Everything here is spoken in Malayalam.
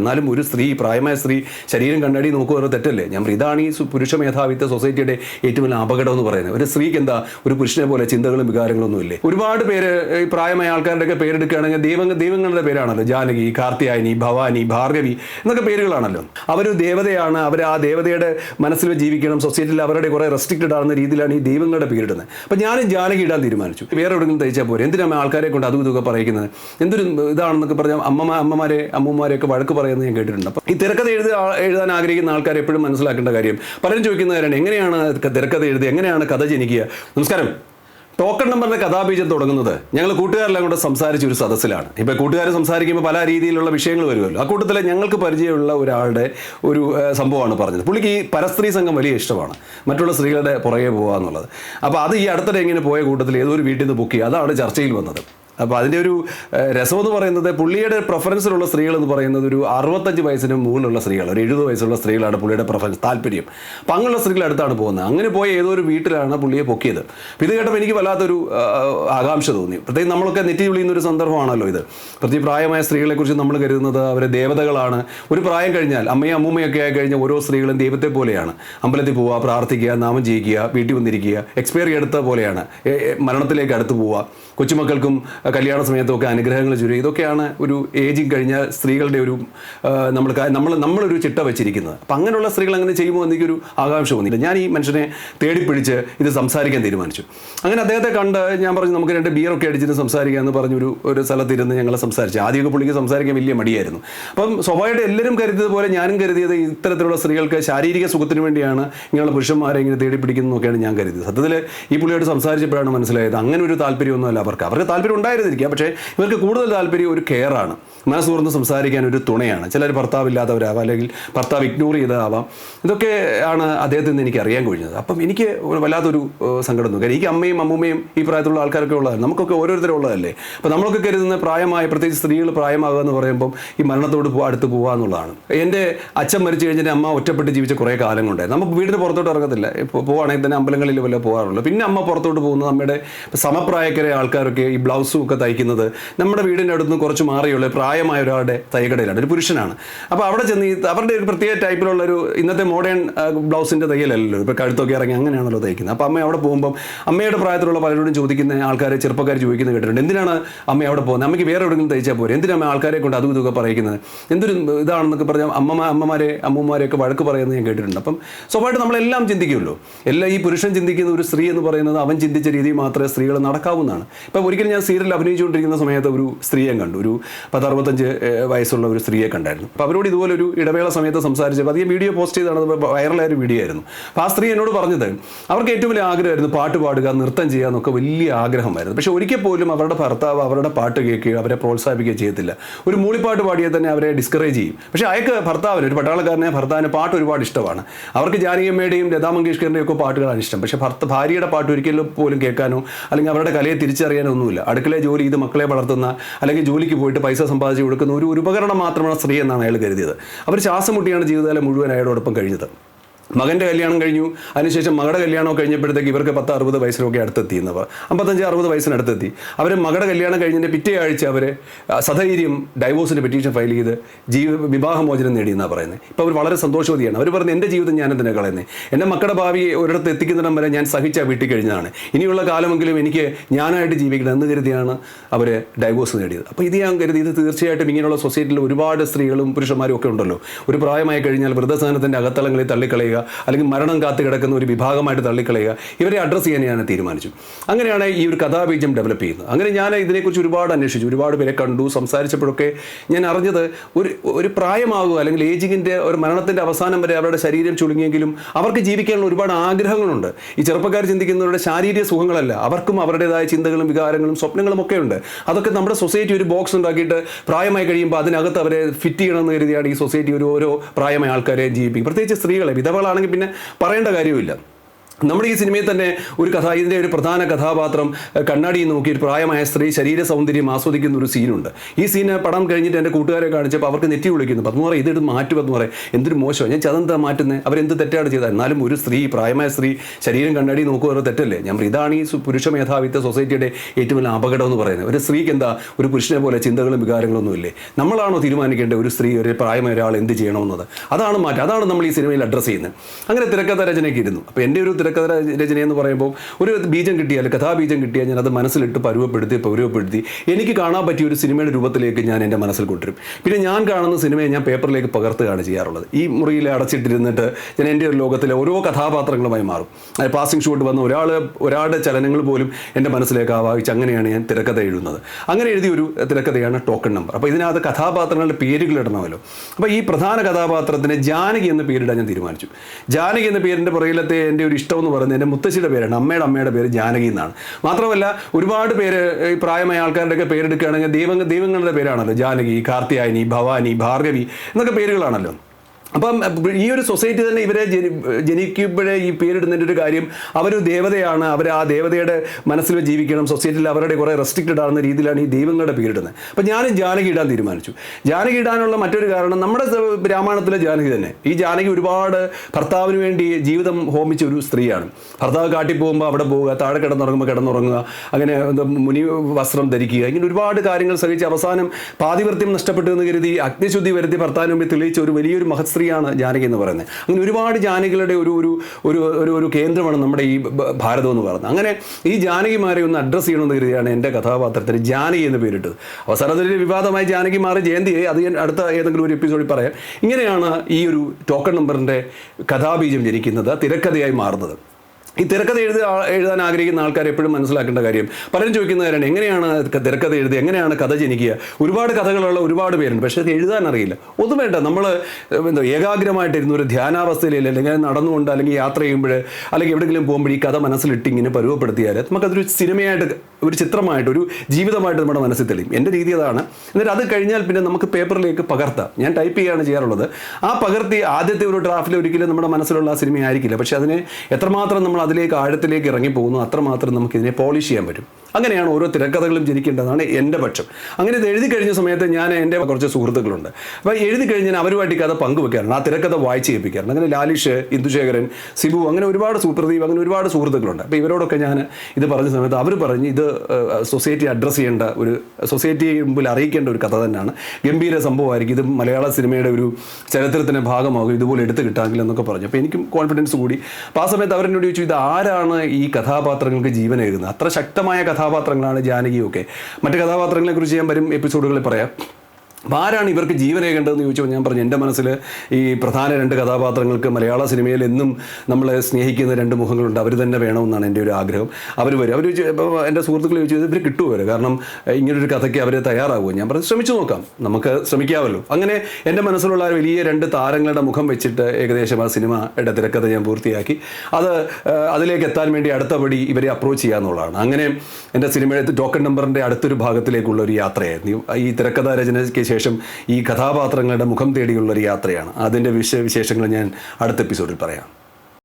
എന്നാലും ഒരു സ്ത്രീ പ്രായമായ സ്ത്രീ ശരീരം കണ്ണാടി നോക്കുക തെറ്റല്ലേ? ഞാൻ പറയും, ഇതാണ് ഈ പുരുഷ മേധാവിത്വ സൊസൈറ്റിയുടെ ഏറ്റവും വലിയ അപകടം എന്ന് പറയുന്നത്. ഒരു സ്ത്രീക്ക് എന്താ ഒരു പുരുഷനെ പോലെ ചിന്തകളും വികാരങ്ങളും ഒന്നും ഇല്ലേ? ഒരുപാട് പേര് ഈ പ്രായമായ ആൾക്കാരുടെയൊക്കെ പേരെടുക്കുകയാണെങ്കിൽ ദൈവ ദൈവങ്ങളുടെ പേരാണല്ലോ. ജാനകി കാർത്തിയായനി ഭവാനി ഭാർഗവി എന്നൊക്കെ പേരുകളാണല്ലോ. അവരൊരു ദേവതയാണ്. അവർ ആ ദേവതയുടെ മനസ്സിൽ ജീവിക്കണം. സൊസൈറ്റിയിൽ അവരുടെ കുറെ റെസ്ട്രിക്റ്റഡ് ആകുന്ന രീതിയിലാണ് ഈ ദൈവങ്ങളുടെ പേരിടുന്നത്. അപ്പം ഞാനും ജാനകി ഇടാൻ തീരുമാനിച്ചു. വേറെ എവിടെയെങ്കിലും തയ്ച്ചാൽ പോരെ? എന്തിനാ ആൾക്കാരെ കൊണ്ട് അതും ഇതൊക്കെ പറയിക്കുന്നത്? എന്തൊരു ഇതാണെന്നൊക്കെ പറഞ്ഞാൽ അമ്മമാ അമ്മമാരെ അമ്മമാരെയൊക്കെ വഴക്ക് പറയുന്നത് ഞാൻ കേട്ടിട്ടുണ്ട്. അപ്പം ഈ തിരക്കഥ എഴുതി എഴുതാൻ ആഗ്രഹിക്കുന്ന ആൾക്കാർ എപ്പോഴും മനസ്സിലാക്കേണ്ട കാര്യം പലരും ചോദിക്കുന്ന കാര്യം എങ്ങനെയാണ് തിരക്കഥ എഴുതി എങ്ങനെയാണ് കഥ ജനിക്കുക? നമസ്കാരം. ടോക്കൺ നമ്പറിന്റെ കഥാബീജം തുടങ്ങുന്നത് ഞങ്ങൾ കൂട്ടുകാരെല്ലാം കൂടെ സംസാരിച്ച ഒരു സദസ്സിലാണ്. ഇപ്പോൾ കൂട്ടുകാർ സംസാരിക്കുമ്പോൾ പല രീതിയിലുള്ള വിഷയങ്ങൾ വരുമല്ലോ. ആ കൂട്ടത്തിൽ ഞങ്ങൾക്ക് പരിചയമുള്ള ഒരാളുടെ ഒരു സംഭവമാണ് പറഞ്ഞത്. പുള്ളിക്ക് ഈ പരസ്ത്രീ സംഘം വലിയ ഇഷ്ടമാണ്. മറ്റുള്ള സ്ത്രീകളുടെ പുറകെ പോകുക എന്നുള്ളത് അപ്പോൾ അത് ഈ അടുത്തിടെ ഇങ്ങനെ പോയ കൂട്ടത്തിൽ ഏതൊരു വീട്ടിൽ നിന്ന് ബുക്ക് ചെയ്യുക അതാണ് ചർച്ചയിൽ വന്നത്. അപ്പോൾ അതിന്റെ ഒരു രസം എന്ന് പറയുന്നത് പുള്ളിയുടെ പ്രഫറൻസിലുള്ള സ്ത്രീകൾ എന്ന് പറയുന്നത് ഒരു അറുപത്തഞ്ച് വയസ്സിന് മുകളിലുള്ള സ്ത്രീകൾ ഒരു എഴുപത് വയസ്സുള്ള സ്ത്രീകളാണ് പുള്ളിയുടെ പ്രഫറൻസ് താല്പര്യം. അപ്പം അങ്ങനെയുള്ള സ്ത്രീകൾ അടുത്താണ് പോകുന്നത്. അങ്ങനെ പോയ ഏതൊരു വീട്ടിലാണ് പുള്ളിയെ പൊക്കിയത്. അപ്പം ഇത് കേട്ടപ്പോൾ എനിക്ക് വല്ലാത്തൊരു ആകാംക്ഷ തോന്നി. പ്രത്യേകിച്ച് നമ്മളൊക്കെ നെറ്റി വിളിയുന്ന ഒരു സന്ദർഭമാണല്ലോ ഇത്. പ്രത്യേകിച്ച് പ്രായമായ സ്ത്രീകളെക്കുറിച്ച് നമ്മൾ കരുതുന്നത് അവരെ ദേവതകളാണ്. ഒരു പ്രായം കഴിഞ്ഞാൽ അമ്മയും അമ്മൂമ്മയൊക്കെ ആയി കഴിഞ്ഞാൽ ഓരോ സ്ത്രീകളും ദൈവത്തെ പോലെയാണ്. അമ്പലത്തിൽ പോവുക പ്രാർത്ഥിക്കുക നാമം ജയിക്കുക വീട്ടിൽ വന്നിരിക്കുക എക്സ്പയറി എടുത്ത പോലെയാണ്. മരണത്തിലേക്ക് അടുത്ത് പോവുക. കൊച്ചുമക്കൾക്കും കല്യാണ സമയത്തൊക്കെ അനുഗ്രഹങ്ങൾ ചുരുക്കുക ഇതൊക്കെയാണ് ഒരു ഏജിങ് കഴിഞ്ഞ സ്ത്രീകളുടെ ഒരു നമ്മൾ നമ്മൾ നമ്മളൊരു ചിട്ട വെച്ചിരിക്കുന്നത്. അപ്പം അങ്ങനെയുള്ള സ്ത്രീകൾ അങ്ങനെ ചെയ്യുമ്പോൾ എനിക്കൊരു ആകാംക്ഷ തോന്നിയില്ല ഞാൻ ഈ മനുഷ്യനെ തേടിപ്പിടിച്ച് ഇത് സംസാരിക്കാൻ തീരുമാനിച്ചു. അങ്ങനെ അദ്ദേഹത്തെ കണ്ട് ഞാൻ പറഞ്ഞു നമുക്ക് രണ്ട് ബിയറൊക്കെ അടിച്ചിട്ട് സംസാരിക്കാം എന്ന് പറഞ്ഞൊരു ഒരു സ്ഥലത്തിരുന്ന് ഞങ്ങൾ സംസാരിച്ചു. ആദ്യമൊക്കെ പുള്ളിക്ക് സംസാരിക്കാൻ വലിയ മടിയായിരുന്നു. അപ്പം സ്വാഭാവികമായിട്ട് എല്ലാവരും കരുതിയത് പോലെ ഞാനും കരുതിയത് ഇത്തരത്തിലുള്ള സ്ത്രീകൾക്ക് ശാരീരിക സുഖത്തിന് വേണ്ടിയാണ്. ഇങ്ങനെയുള്ള പുരുഷന്മാരെ ഇങ്ങനെ തേടിപ്പിടിക്കുന്നതൊക്കെയാണ് ഞാൻ കരുതിയത്. സത്യത്തിൽ ഈ പുള്ളിയോട് സംസാരിച്ചപ്പോഴാണ് മനസ്സിലായത് അങ്ങനെ ഒരു താല്പര്യമൊന്നുമല്ല അവർക്ക്. അവർക്ക് താല്പര്യം ഉണ്ടായിരുന്നിരിക്കാം. പക്ഷേ ഇവർക്ക് കൂടുതൽ താല്പര്യം ഒരു കെയറാണ് മനസ്സ് തുറന്ന് സംസാരിക്കാൻ ഒരു തുണയാണ്. ചിലർ ഭർത്താവില്ലാത്തവരാവാം അല്ലെങ്കിൽ ഭർത്താവ് ഇഗ്നോർ ചെയ്തതാവാം. ഇതൊക്കെ ആണ് അദ്ദേഹത്തിൽ നിന്ന് എനിക്ക് അറിയാൻ കഴിഞ്ഞത്. അപ്പം എനിക്ക് വല്ലാത്തൊരു സങ്കടം തോന്നി. എനിക്ക് അമ്മയും അമ്മൂമ്മയും ഈ പ്രായത്തിലുള്ള ആൾക്കാരൊക്കെ ഉള്ളതാണ് നമുക്കൊക്കെ ഓരോരുത്തരും ഉള്ളതല്ലേ? അപ്പം നമ്മളൊക്കെ കരുതുന്ന പ്രായമായ പ്രത്യേകിച്ച് സ്ത്രീകൾ പ്രായമാകുക എന്ന് പറയുമ്പം ഈ മരണത്തോട് അടുത്ത് പോകുക എന്നുള്ളതാണ്. എന്റെ അച്ഛൻ മരിച്ചു കഴിഞ്ഞാൽ അമ്മ ഒറ്റപ്പെട്ട് ജീവിച്ച കുറേ കാലം കാലങ്ങളുണ്ടായിരുന്നു. നമ്മൾ വീടിന് പുറത്തോട്ട് ഇറങ്ങത്തില്ല. ഇപ്പോൾ പോവുകയാണെങ്കിൽ തന്നെ അമ്പലങ്ങളിൽ വല്ല പോകാറുള്ളൂ. പിന്നെ അമ്മ പുറത്തോട്ട് പോകുന്നത് നമ്മുടെ സമപ്രായക്കരെ ആൾക്കാരൊക്കെ ഈ ബ്ലൗസും ഒക്കെ തയ്ക്കുന്നത് നമ്മുടെ വീടിന്റെ അടുത്ത് നിന്ന് കുറച്ച് മാറിയുള്ള പ്രായമായ ഒരാളുടെ തയ്യക്കടയിലാണ് ഒരു പുരുഷനാണ്. അപ്പോൾ അവിടെ ചെന്ന് അവരുടെ ഒരു പ്രത്യേക ടൈപ്പിലുള്ള ഒരു ഇന്നത്തെ മോഡേൺ ബ്ലൗസിന്റെ തയ്യലല്ലല്ലോ? ഇപ്പോൾ കഴുത്തൊക്കെ ഇറങ്ങി അങ്ങനെയാണല്ലോ തയ്ക്കുന്നത്. അപ്പോൾ അമ്മ അവിടെ പോകുമ്പം അമ്മയുടെ പ്രായത്തിലുള്ള പലരോടും ചോദിക്കുന്ന ആൾക്കാരെ ചെറുപ്പക്കാർ ചോദിക്കുന്നത് കേട്ടിട്ടുണ്ട്. എന്തിനാണ് അമ്മ അവിടെ പോകുന്നത്? അമ്മയ്ക്ക് വേറെ എവിടെയെങ്കിലും തയ്ച്ചാൽ പോരെ? എന്തിനാണ് അമ്മ ആൾക്കാരെ കൊണ്ട് അതും ഇതൊക്കെ പറയിക്കുന്നത്? എന്തൊരു ഇതാണെന്നൊക്കെ പറഞ്ഞാൽ അമ്മമാ അമ്മമാരെ അമ്മമാരെയൊക്കെ വഴക്ക് പറയുന്നത് ഞാൻ കേട്ടിട്ടുണ്ട്. അപ്പം സ്വാഭാവികമായിട്ട് നമ്മളെല്ലാം ചിന്തിക്കുമല്ലോ. എല്ലാം ഈ പുരുഷൻ ചിന്തിക്കുന്ന ഒരു സ്ത്രീ എന്ന് പറയുന്നത് അവൻ ചിന്തിച്ച രീതിയിൽ മാത്രമേ സ്ത്രീകൾ നടക്കാവുന്നതാണ് ഇപ്പം ഒരിക്കലും ഞാൻ സീരിയൽ അഭിനയിച്ചുകൊണ്ടിരിക്കുന്ന സമയത്ത് ഒരു സ്ത്രീയെ കണ്ടു. ഒരു പത്ത് അറുപത്തഞ്ച് ഏഹ്, വയസ്സുള്ള ഒരു സ്ത്രീയെ കണ്ടായിരുന്നു. അപ്പോൾ അവരോട് ഇതുപോലെ ഒരു ഇടവേള സമയത്ത് സംസാരിച്ചപ്പോൾ അധികം വീഡിയോ പോസ്റ്റ് ചെയ്താണ് വൈറലായ ഒരു വീഡിയോ ആയിരുന്നു. അപ്പോൾ ആ സ്ത്രീ എന്നോട് പറഞ്ഞത് അവർക്ക് ഏറ്റവും വലിയ ആഗ്രഹമായിരുന്നു പാട്ട് പാടുക നൃത്തം ചെയ്യുക എന്നൊക്കെ വലിയ ആഗ്രഹമായിരുന്നു. പക്ഷേ ഒരിക്കൽ പോലും അവരുടെ ഭർത്താവ് അവരുടെ പാട്ട് കേൾക്കുകയോ അവരെ പ്രോത്സാഹിപ്പിക്കുക ചെയ്യത്തില്ല. ഒരു മൂളിപ്പാട്ട് പാടിയാൽ തന്നെ അവരെ ഡിസ്കറേജ് ചെയ്യും. പക്ഷേ അയാൾക്ക് ഭർത്താവിന് ഒരു പട്ടാളക്കാരനെ ഭർത്താവിന് പാട്ട് ഒരുപാട് ഇഷ്ടമാണ്. അവർക്ക് ജാനകിയമ്മയുടെയും ലതാ മങ്കേഷ്കറിന്റെയും ഒക്കെ പാട്ടുകളാണ് ഇഷ്ടം. പക്ഷേ ഭർത്ത ഭാര്യയുടെ പാട്ട് ഒരിക്കലും പോലും കേൾക്കാനോ അല്ലെങ്കിൽ അവരുടെ കലയെ തിരിച്ചറിയാനോ ഒന്നുമില്ല. അടുക്കളയെ ജോലി ചെയ്ത് മക്കളെ വളർത്തുന്ന അല്ലെങ്കിൽ ജോലിക്ക് പോയിട്ട് പൈസ സമ്പാദിച്ച് കൊടുക്കുന്ന ഒരു ഉപകരണം മാത്രമാണ് സ്ത്രീ എന്നാണ് അയാൾ കരുതിയത്. അവർ ശ്വാസം മുട്ടിയാണ് ജീവിതകാലം മുഴുവൻ അയാളോടൊപ്പം കഴിഞ്ഞത്. മകന്റെ കല്യാണം കഴിഞ്ഞു. അതിനുശേഷം മകളുടെ കല്യാണം കഴിഞ്ഞപ്പോഴത്തേക്ക് ഇവർക്ക് പത്ത് അറുപത് വയസ്സിലൊക്കെ അടുത്തെത്തി എന്നവർ അമ്പത്തഞ്ച് അറുപത് വയസ്സിന് അടുത്തെത്തി അവർ മകളുടെ കല്യാണം കഴിഞ്ഞതിന്റെ പിറ്റേ ആഴ്ച അവർ സധൈര്യം ഡൈവോഴ്സിന്റെ പെറ്റീഷൻ ഫയൽ ചെയ്ത് ജീവ വിവാഹമോചനം നേടിയെന്നാണ് പറയുന്നത് ഇപ്പോൾ അവർ വളരെ സന്തോഷവതിയാണ്. അവർ പറഞ്ഞത് എന്റെ ജീവിതം ഞാൻ എന്തിനാണ് കളയുന്നത് എന്റെ മക്കളുടെ ഭാവി ഒരിടത്ത് എത്തിക്കുന്നിടം വരെ ഞാൻ സഹിച്ച വീട്ടിൽ കഴിഞ്ഞതാണ്. ഇനിയുള്ള കാലമെങ്കിലും എനിക്ക് ഞാനായിട്ട് ജീവിക്കണം എന്ന് കരുതിയാണ് അവർ ഡൈവോഴ്സ് നേടിയത്. അപ്പോൾ ഇത് ഞാൻ കരുതി ഇത് തീർച്ചയായിട്ടും ഇങ്ങനെയുള്ള സൊസൈറ്റിയിൽ ഒരുപാട് സ്ത്രീകളും പുരുഷന്മാരും ഒക്കെ ഉണ്ടല്ലോ. ഒരു പ്രായമായി കഴിഞ്ഞാൽ വൃദ്ധസാധനത്തിന്റെ അകത്തളങ്ങളിൽ തള്ളിക്കളയുക അല്ലെങ്കിൽ മരണം കാത്തു കിടക്കുന്ന ഒരു വിഭാഗമായിട്ട് തള്ളിക്കളയുക. ഇവരെ അഡ്രസ്സ് ചെയ്യാൻ ഞാൻ തീരുമാനിച്ചു. അങ്ങനെയാണ് ഈ ഒരു കഥാബീജം ഡെവലപ്പ് ചെയ്യുന്നത്. അങ്ങനെ ഞാൻ ഇതിനെക്കുറിച്ച് ഒരുപാട് അന്വേഷിച്ചു. ഒരുപാട് പേരെ കണ്ടു സംസാരിച്ചപ്പോഴൊക്കെ ഞാൻ അറിഞ്ഞത് ഒരു ഒരു പ്രായമാകുക അല്ലെങ്കിൽ ഏജിങ്ങിന്റെ ഒരു മരണത്തിന്റെ അവസാനം വരെ അവരുടെ ശരീരം ചുളുങ്ങിയെങ്കിലും അവർക്ക് ജീവിക്കാനുള്ള ഒരുപാട് ആഗ്രഹങ്ങളുണ്ട്. ഈ ചെറുപ്പക്കാർ ചിന്തിക്കുന്നവരുടെ ശാരീരിക സുഖങ്ങളല്ല. അവർക്കും അവരുടേതായ ചിന്തകളും വികാരങ്ങളും സ്വപ്നങ്ങളും ഒക്കെ ഉണ്ട്. അതൊക്കെ നമ്മുടെ സൊസൈറ്റി ഒരു ബോക്സ് ഉണ്ടാക്കിയിട്ട് പ്രായമായി കഴിയുമ്പോൾ അതിനകത്ത് അവരെ ഫിറ്റ് ചെയ്യണമെന്ന് കരുതിയാണ് ഈ സൊസൈറ്റി ഒരു ഓരോ പ്രായമായ ആൾക്കാരെ ജീവിപ്പിക്കും പ്രത്യേകിച്ച് സ്ത്രീകളെ വിധവകളാണെങ്കിൽ പിന്നെ പറയേണ്ട കാര്യമില്ല നമ്മുടെ ഈ സിനിമയിൽ തന്നെ ഒരു കഥ ഇതിന്റെ ഒരു പ്രധാന കഥാപാത്രം കണ്ണാടിയിൽ നോക്കി ഒരു പ്രായമായ സ്ത്രീ ശരീര സൗന്ദര്യം ആസ്വദിക്കുന്ന ഒരു സീനുണ്ട്. ഈ സീന് പടം കഴിഞ്ഞിട്ട് എന്റെ കൂട്ടുകാരെ കാണിച്ചപ്പോൾ അവർക്ക് നെറ്റി വിളിക്കുന്നു. പത്മ പറയും ഇതെടുത്ത് മാറ്റി എന്ന് പറയും എന്തൊരു മോശമാണ് ഞാൻ ചതെന്താ മാറ്റുന്നത് അവരെന്ത് തെറ്റാണ് ചെയ്തത്? എന്നാലും ഒരു സ്ത്രീ പ്രായമായ സ്ത്രീ ശരീരം കണ്ണാടി നോക്കുക തെറ്റല്ലേ? ഞാൻ ഇതാണ് ഈ പുരുഷ മേധാവിത്വ സൊസൈറ്റിയുടെ ഏറ്റവും വലിയ അപകടം എന്ന് പറയുന്നത്. ഒരു സ്ത്രീക്ക് എന്താ ഒരു പുരുഷനെ പോലെ ചിന്തകളും വികാരങ്ങളൊന്നും ഇല്ലേ? നമ്മളാണോ തീരുമാനിക്കേണ്ടത് ഒരു സ്ത്രീ ഒരു പ്രായമായ ഒരാൾ എന്ത് ചെയ്യണമെന്നത്? അതാണ് മാറ്റം. അതാണ് നമ്മൾ ഈ സിനിമയിൽ അഡ്രസ്സ് ചെയ്യുന്നത്. അങ്ങനെ തിരക്കഥ രചനയ്ക്ക് ഇരുന്നു. അപ്പോൾ എന്റെ ഒരു തിരക്കഥ രചന എന്ന് പറയുമ്പോൾ ഒരു ബീജം കിട്ടിയാൽ കഥാബീജം കിട്ടിയാൽ ഞാൻ അത് മനസ്സിലിട്ട് പരുവപ്പെടുത്തി പൗരവപ്പെടുത്തി എനിക്ക് കാണാൻ പറ്റിയ ഒരു സിനിമയുടെ രൂപത്തിലേക്ക് ഞാൻ എന്റെ മനസ്സിൽ കൊണ്ടുവരും. പിന്നെ ഞാൻ കാണുന്ന സിനിമയെ ഞാൻ പേപ്പറിലേക്ക് പകർത്തുകയാണ് ചെയ്യാറുള്ളത്. ഈ മുറിയിൽ അടച്ചിട്ടിരുന്നിട്ട് ഞാൻ എന്റെ ഒരു ലോകത്തിലെ ഓരോ കഥാപാത്രങ്ങളുമായി മാറും. പാസിംഗ് ഷോട്ട് വന്ന ഒരാൾ ഒരാളുടെ ചലനങ്ങൾ പോലും എന്റെ മനസ്സിലേക്ക് ആവാഹിച്ച് അങ്ങനെയാണ് ഞാൻ തിരക്കഥ എഴുതുന്നത്. അങ്ങനെ എഴുതിയ ഒരു തിരക്കഥയാണ് ടോക്കൺ നമ്പർ അപ്പോൾ ഇതിനകത്ത് കഥാപാത്രങ്ങളുടെ പേരുകൾ ഇടണമല്ലോ. അപ്പോൾ ഈ പ്രധാന കഥാപാത്രത്തിന് ജാനകി എന്ന പേരിടാൻ ഞാൻ തീരുമാനിച്ചു. ജാനകി എന്ന പേരിന്റെ പുറകിലത്തെ എന്റെ ഒരു ഇഷ്ടം എന്ന് പറയുന്നത് എന്റെ മുത്തശ്ശിയുടെ പേരാണ്. അമ്മയുടെ അമ്മയുടെ പേര് ജാനകി എന്നാണ്. മാത്രമല്ല ഒരുപാട് പേര് ഈ പ്രായമായ ആൾക്കാരുടെയൊക്കെ പേരെടുക്കുകയാണെങ്കിൽ ദൈവ ദൈവങ്ങളുടെ പേരാണല്ലോ ജാനകി കാർത്തിയായനി ഭവാനി ഭാർഗവി എന്നൊക്കെ പേരുകളാണല്ലോ. അപ്പം ഈ ഒരു സൊസൈറ്റി തന്നെ ഇവരെ ജനി ജനിക്കുമ്പോഴേ ഈ പേരിടുന്നതിന്റെ ഒരു കാര്യം അവർ ദേവതയാണ് അവർ ആ ദേവതയുടെ മനസ്സിൽ ജീവിക്കണം സൊസൈറ്റിയിൽ അവരുടെ കുറേ റെസ്ട്രിക്റ്റഡ് ആകുന്ന രീതിയിലാണ് ഈ ദൈവങ്ങളുടെ പേരിടുന്നത്. അപ്പം ഞാനും ജാനകി ഇടാൻ തീരുമാനിച്ചു. ജാനകി ഇടാനുള്ള മറ്റൊരു കാരണം നമ്മുടെ രാമായണത്തിലെ ജാനകി തന്നെ. ഈ ജാനകി ഒരുപാട് ഭർത്താവിന് വേണ്ടി ജീവിതം ഹോമിച്ച ഒരു സ്ത്രീയാണ്. ഭർത്താവ് കാട്ടി പോകുമ്പോൾ അവിടെ പോവുക താഴെ കിടന്നുറങ്ങുമ്പോൾ കിടന്നുറങ്ങുക അങ്ങനെ മുനി വസ്ത്രം ധരിക്കുക ഇങ്ങനെ ഒരുപാട് കാര്യങ്ങൾ സഹിച്ച് അവസാനം പാതിവൃത്യം നഷ്ടപ്പെട്ടു എന്ന് കരുതി അഗ്നിശുദ്ധി വരുത്തി ഭർത്താവിന് മുമ്പിൽ തെളിയിച്ച ഒരു വലിയൊരു മഹത് സ്ത്രീയാണ് ജാനകി എന്ന് പറയുന്നത്. അങ്ങനെ ഒരുപാട് ജാനകികളുടെ ഒരു ഒരു ഒരു ഒരു കേന്ദ്രമാണ് നമ്മുടെ ഈ ഭാരതം എന്ന് പറയുന്നത്. അങ്ങനെ ഈ ജാനകിമാരെ ഒന്ന് അഡ്രസ്സ് ചെയ്യണമെന്ന് കരുതിയാണ് എന്റെ കഥാപാത്രത്തിന് ജാനകി എന്ന് പേരിട്ടത്. അവസാനത്തിൽ വിവാദമായി ജാനകി മാറി ജയന്തിയെ അത് അടുത്ത ഏതെങ്കിലും ഒരു എപ്പിസോഡിൽ പറയാം. ഇങ്ങനെയാണ് ഈ ഒരു ടോക്കൺ നമ്പറിന്റെ കഥാബീജം ജനിക്കുന്നത് തിരക്കഥയായി മാറുന്നത്. ഈ തിരക്കഥ എഴുതി എഴുതാൻ ആഗ്രഹിക്കുന്ന ആൾക്കാർ എപ്പോഴും മനസ്സിലാക്കേണ്ട കാര്യം. പലരും ചോദിക്കുന്ന കാര്യമാണ് എങ്ങനെയാണ് തിരക്കഥ എഴുതി എങ്ങനെയാണ് കഥ ജനിക്കുക? ഒരുപാട് കഥകളുള്ള ഒരുപാട് പേരുണ്ട് പക്ഷേ അത് എഴുതാൻ അറിയില്ല. ഒന്നും വേണ്ട നമ്മൾ എന്താ ഏകാഗ്രമായിട്ടിരുന്ന ഒരു ധ്യാനാവസ്ഥയിൽ അല്ലെങ്കിൽ നടന്നുകൊണ്ട് അല്ലെങ്കിൽ യാത്ര ചെയ്യുമ്പോൾ അല്ലെങ്കിൽ എവിടെയെങ്കിലും പോകുമ്പോൾ ഈ കഥ മനസ്സിലിട്ട് ഇങ്ങനെ പരുവപ്പെടുത്തിയാൽ നമുക്കതൊരു സിനിമയായിട്ട് ഒരു ചിത്രമായിട്ട് ഒരു ജീവിതമായിട്ട് നമ്മുടെ മനസ്സിൽ തെളിയും. എന്റെ രീതി അതാണ്. എന്നിട്ട് അത് കഴിഞ്ഞാൽ പിന്നെ നമുക്ക് പേപ്പറിലേക്ക് പകർത്താം. ഞാൻ ടൈപ്പ് ചെയ്യുകയാണ് ചെയ്യാറുള്ളത്. ആ പകർത്തി ആദ്യത്തെ ഒരു ഡ്രാഫ്റ്റിൽ ഒരിക്കലും നമ്മുടെ മനസ്സിലുള്ള ആ സിനിമ ആയിരിക്കില്ല പക്ഷേ അതിനെ എത്രമാത്രം നമ്മൾ അതിലേക്ക് ആഴത്തിലേക്ക് ഇറങ്ങി പോകുന്നു അത്രമാത്രം നമുക്കിതിനെ പോളിഷ് ചെയ്യാൻ പറ്റും. അങ്ങനെയാണ് ഓരോ തിരക്കഥകളും ജനിക്കേണ്ടതാണ് എന്റെ പക്ഷം. അങ്ങനെ ഇത് എഴുതി കഴിഞ്ഞ സമയത്ത് ഞാൻ എന്റെ കുറച്ച് സുഹൃത്തുക്കളുണ്ട്. അപ്പോൾ എഴുതി കഴിഞ്ഞാൽ അവരുമായിട്ട് കഥ പങ്കുവെക്കാറുണ്ട്. ആ തിരക്കഥ വായിച്ച് കേൾപ്പിക്കാറുണ്ട്. അങ്ങനെ ലാലിഷ് ഇന്ദുശേഖരൻ സിബു അങ്ങനെ ഒരുപാട് സൂത്രദീപ് അങ്ങനെ ഒരുപാട് സുഹൃത്തുക്കളുണ്ട്. അപ്പോൾ ഇവരോടൊക്കെ ഞാൻ ഇത് പറഞ്ഞ സമയത്ത് അവർ പറഞ്ഞ് ഇത് സൊസൈറ്റി അഡ്രസ്സ് ചെയ്യേണ്ട ഒരു സൊസൈറ്റിയെ മുമ്പിൽ അറിയിക്കേണ്ട ഒരു കഥ തന്നെയാണ്. ഗംഭീര സംഭവമായിരിക്കും. ഇത് മലയാള സിനിമയുടെ ഒരു ചരിത്രത്തിന്റെ ഭാഗമാകും. ഇതുപോലെ എടുത്തു കിട്ടാമെങ്കിൽ എന്നൊക്കെ പറഞ്ഞു. അപ്പോൾ എനിക്കും കോൺഫിഡൻസ് കൂടി. അപ്പോൾ ആ സമയത്ത് അവരെന്നോട് ചോദിച്ചു ഇത് ആരാണ് ഈ കഥാപാത്രങ്ങൾക്ക് ജീവനേകുന്നത് അത്ര ശക്തമായ കഥാപാത്രങ്ങളാണ് ജാനകിയൊക്കെ. മറ്റ് കഥാപാത്രങ്ങളെ കുറിച്ച് ഞാൻ വരും എപ്പിസോഡുകളിൽ പറയാം. ആരാണ് ഇവർക്ക് ജീവനേകേണ്ടതെന്ന് ചോദിച്ചപ്പോൾ ഞാൻ പറഞ്ഞു എന്റെ മനസ്സിൽ ഈ പ്രധാന രണ്ട് കഥാപാത്രങ്ങൾക്ക് മലയാള സിനിമയിൽ എന്നും നമ്മളെ സ്നേഹിക്കുന്ന രണ്ട് മുഖങ്ങളുണ്ട്. അവർ തന്നെ വേണമെന്നാണ് എന്റെ ഒരു ആഗ്രഹം. അവർ വരും. അവർ എന്റെ സുഹൃത്തുക്കൾ ചോദിച്ചു ഇവർ കിട്ടുമോ അവർ കാരണം ഇങ്ങനൊരു കഥയ്ക്ക് അവർ തയ്യാറാകുമോ ഞാൻ പറഞ്ഞു ശ്രമിച്ചു നോക്കാം. നമുക്ക് ശ്രമിക്കാമല്ലോ അങ്ങനെ എന്റെ മനസ്സിലുള്ള വലിയ രണ്ട് താരങ്ങളുടെ മുഖം വെച്ചിട്ട് ഏകദേശം ആ സിനിമയുടെ തിരക്കഥ ഞാൻ പൂർത്തിയാക്കി. അത് അതിലേക്ക് എത്താൻ വേണ്ടി അടുത്ത പടി ഇവരെ അപ്രോച്ച് ചെയ്യാന്നുള്ളതാണ്. അങ്ങനെ എന്റെ സിനിമയുടെ ടോക്കൺ നമ്പറിന്റെ അടുത്തൊരു ഭാഗത്തിലേക്കുള്ള ഒരു യാത്രയായിരുന്നു. ഈ തിരക്കഥ രചനയ്ക്ക് ശേഷം ഈ കഥാപാത്രങ്ങളുടെ മുഖം തേടിയുള്ള ഒരു യാത്രയാണ്. അതിന്റെ വിശ വിശേഷങ്ങൾ ഞാൻ അടുത്ത എപ്പിസോഡിൽ പറയാം.